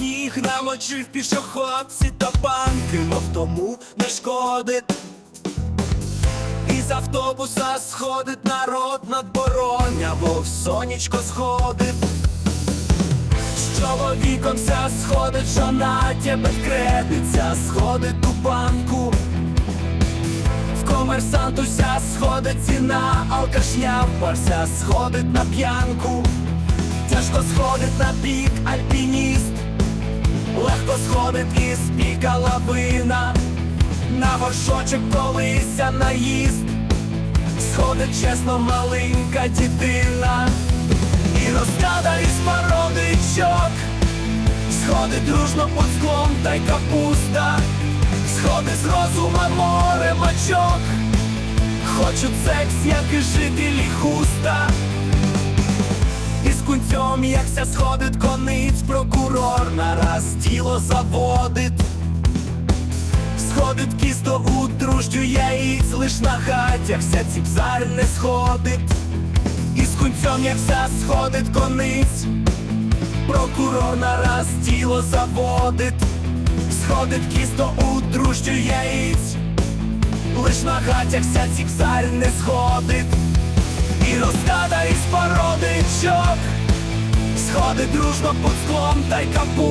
сніг намочив пішоходці та банки, но тому не шкодить. Із автобуса сходить народ над бо в сонечко сходить. З чоловіком вся сходить, що на тебе кредиться, сходить у банку. В комерсанту вся сходить ціна, алкашня впарся, сходить на п'янку. Тяжко сходить на бік альпініст, сходить із піка лавина, на горшочок колися наїзд, сходить чесно маленька дитина, і розкада із породичок, сходить дружно під склом та й капуста, сходить з розума море мачок, хочуть секс, як і жителі хуста. І з кунцем, якся сходить кониць, прокурор нараз тіло заводить. Сходить кісто у друждю яїць, лиш на хатях вся ціпзар не сходить. І з кунцем, якся сходить кониць, прокурор нараз тіло заводить. Сходить кісто у друждю яїць, лиш на хатях вся ціпзар не сходить. І розкада із породичок Сходить дружно под склом дай й капут